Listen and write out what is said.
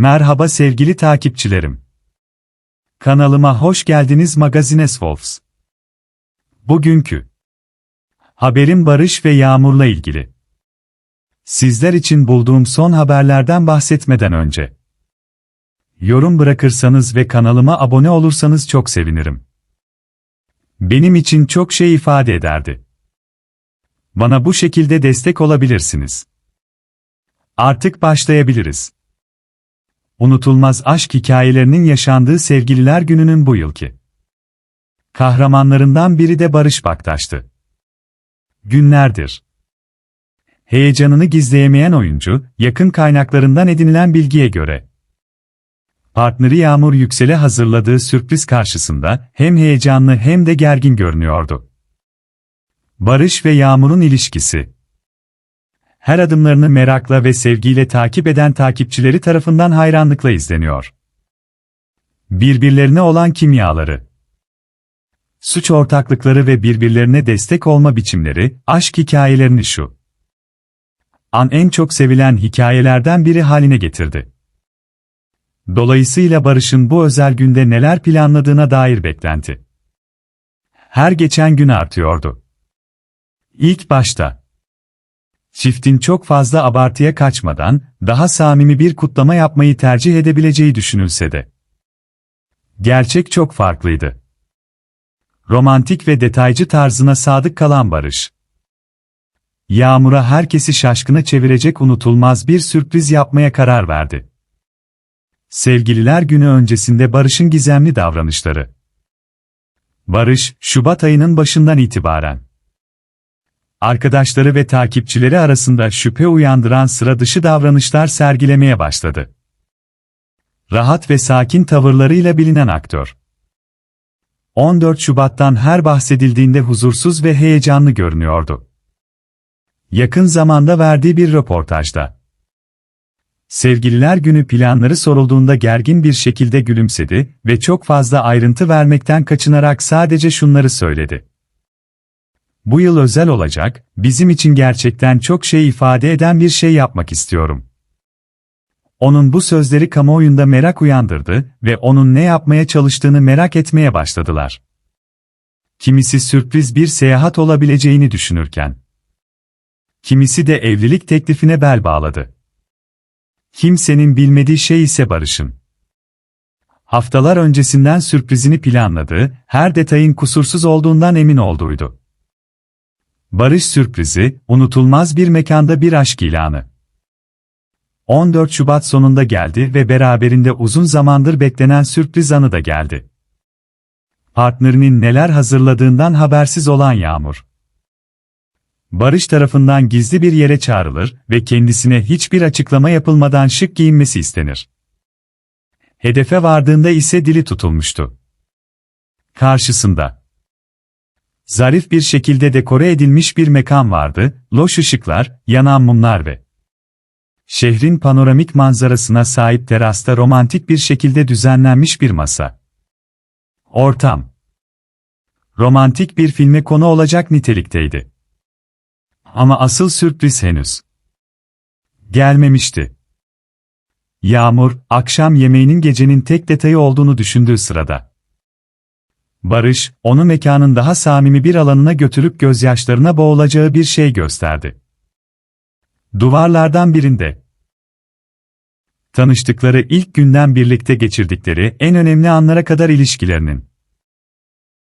Merhaba sevgili takipçilerim. Kanalıma hoş geldiniz Magazines Wolves. Bugünkü haberim Barış ve Yağmur'la ilgili. Sizler için bulduğum son haberlerden bahsetmeden önce yorum bırakırsanız ve kanalıma abone olursanız çok sevinirim. Benim için çok şey ifade ederdi. Bana bu şekilde destek olabilirsiniz. Artık başlayabiliriz. Unutulmaz aşk hikayelerinin yaşandığı Sevgililer Günü'nün bu yılki kahramanlarından biri de Barış Baktaş'tı. Günlerdir heyecanını gizleyemeyen oyuncu, yakın kaynaklarından edinilen bilgiye göre partneri Yağmur Yüksel'e hazırladığı sürpriz karşısında hem heyecanlı hem de gergin görünüyordu. Barış ve Yağmur'un ilişkisi her adımlarını merakla ve sevgiyle takip eden takipçileri tarafından hayranlıkla izleniyor. Birbirlerine olan kimyaları, suç ortaklıkları ve birbirlerine destek olma biçimleri, aşk hikayelerini şu an en çok sevilen hikayelerden biri haline getirdi. Dolayısıyla Barış'ın bu özel günde neler planladığına dair beklenti her geçen gün artıyordu. İlk başta çiftin çok fazla abartıya kaçmadan, daha samimi bir kutlama yapmayı tercih edebileceği düşünülse de. Gerçek çok farklıydı. Romantik ve detaycı tarzına sadık kalan Barış. Yağmur'a herkesi şaşkına çevirecek unutulmaz bir sürpriz yapmaya karar verdi. Sevgililer günü öncesinde Barış'ın gizemli davranışları. Barış, Şubat ayının başından itibaren arkadaşları ve takipçileri arasında şüphe uyandıran sıra dışı davranışlar sergilemeye başladı. Rahat ve sakin tavırlarıyla bilinen aktör. 14 Şubat'tan her bahsedildiğinde huzursuz ve heyecanlı görünüyordu. Yakın zamanda verdiği bir röportajda. Sevgililer günü planları sorulduğunda gergin bir şekilde gülümsedi ve çok fazla ayrıntı vermekten kaçınarak sadece şunları söyledi. Bu yıl özel olacak, bizim için gerçekten çok şey ifade eden bir şey yapmak istiyorum. Onun bu sözleri kamuoyunda merak uyandırdı ve onun ne yapmaya çalıştığını merak etmeye başladılar. Kimisi sürpriz bir seyahat olabileceğini düşünürken, kimisi de evlilik teklifine bel bağladı. Kimsenin bilmediği şey ise Barış'ın. Haftalar öncesinden sürprizini planladığı, her detayın kusursuz olduğundan emin olduğuydu. Barış sürprizi, unutulmaz bir mekanda bir aşk ilanı. 14 Şubat sonunda geldi ve beraberinde uzun zamandır beklenen sürpriz anı da geldi. Partnerinin neler hazırladığından habersiz olan Yağmur. Barış tarafından gizli bir yere çağrılır ve kendisine hiçbir açıklama yapılmadan şık giyinmesi istenir. Hedefe vardığında ise dili tutulmuştu. Karşısında zarif bir şekilde dekore edilmiş bir mekan vardı, loş ışıklar, yanan mumlar ve şehrin panoramik manzarasına sahip terasta romantik bir şekilde düzenlenmiş bir masa. Ortam romantik bir filme konu olacak nitelikteydi. Ama asıl sürpriz henüz gelmemişti. Yağmur, akşam yemeğinin gecenin tek detayı olduğunu düşündüğü sırada. Barış, onu mekanın daha samimi bir alanına götürüp gözyaşlarına boğulacağı bir şey gösterdi. Duvarlardan birinde. Tanıştıkları ilk günden birlikte geçirdikleri en önemli anlara kadar ilişkilerinin